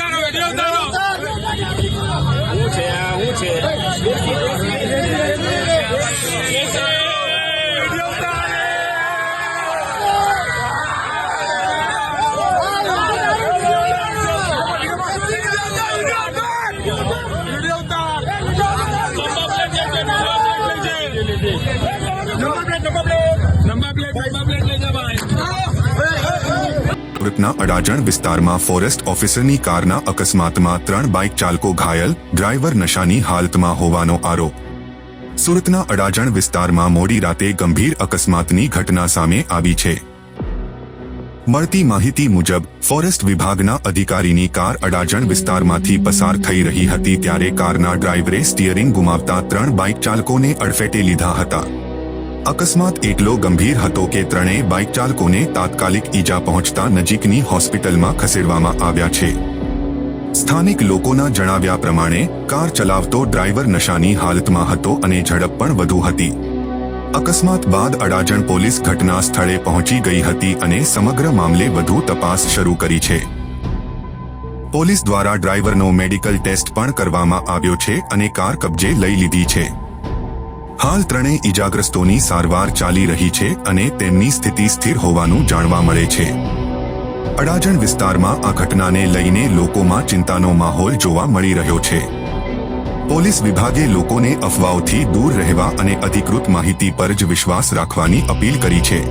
વિરોધારો વિરોધારો હું છે હું છે સુરતના અડાજણ વિસ્તારમાં ફોરેસ્ટ ઓફિસરની કારના અકસ્માતમાં ત્રણ બાઇક ચાલકો ઘાયલ, ડ્રાઈવર નશાની હાલતમાં હોવાનો આરોપ. સુરતના અડાજણ વિસ્તારમાં મોડી રાતે ગંભીર અકસ્માતની ઘટના સામે આવી છે. મળતી માહિતી મુજબ, ફોરેસ્ટ વિભાગના અધિકારીની કાર અડાજણ વિસ્તારમાંથી પસાર થઈ રહી હતી ત્યારે કારના ડ્રાઈવરે સ્ટીયરિંગ ગુમાવતા ત્રણ બાઇક ચાલકોને અડફેટે લીધા હતા. અકસ્માત એટલો ગંભીર હતો કે ત્રણેય બાઇક ચાલકોને તાત્કાલિક ઈજા પહોંચતા નજીકની હોસ્પિટલમાં ખસેડવામાં આવ્યા છે. સ્થાનિક લોકોના જણાવ્યા પ્રમાણે, કાર ચલાવતો ડ્રાઈવર નશાની હાલતમાં હતો અને ઝડપ પણ વધુ હતી. અકસ્માત બાદ અડાજણ પોલીસ ઘટના સ્થળે પહોંચી ગઈ હતી અને સમગ્ર મામલે વધુ તપાસ શરૂ કરી છે. પોલીસ દ્વારા ડ્રાઈવરનો મેડિકલ ટેસ્ટ પણ કરવામાં આવ્યો છે અને કાર કબજે લઈ લીધી છે. હાલ ત્રણેય ઈજાગ્રસ્તોની સારવાર ચાલી રહી છે અને તેમની સ્થિતિ સ્થિર હોવાનું જાણવા મળે છે. અડાજણ વિસ્તારમાં આ ઘટનાને લઈને લોકોમાં ચિંતાનો માહોલ જોવા મળી રહ્યો છે. પોલીસ વિભાગે લોકોને અફવાઓથી દૂર રહેવા અને અધિકૃત માહિતી પર જ વિશ્વાસ રાખવાની અપીલ કરી છે.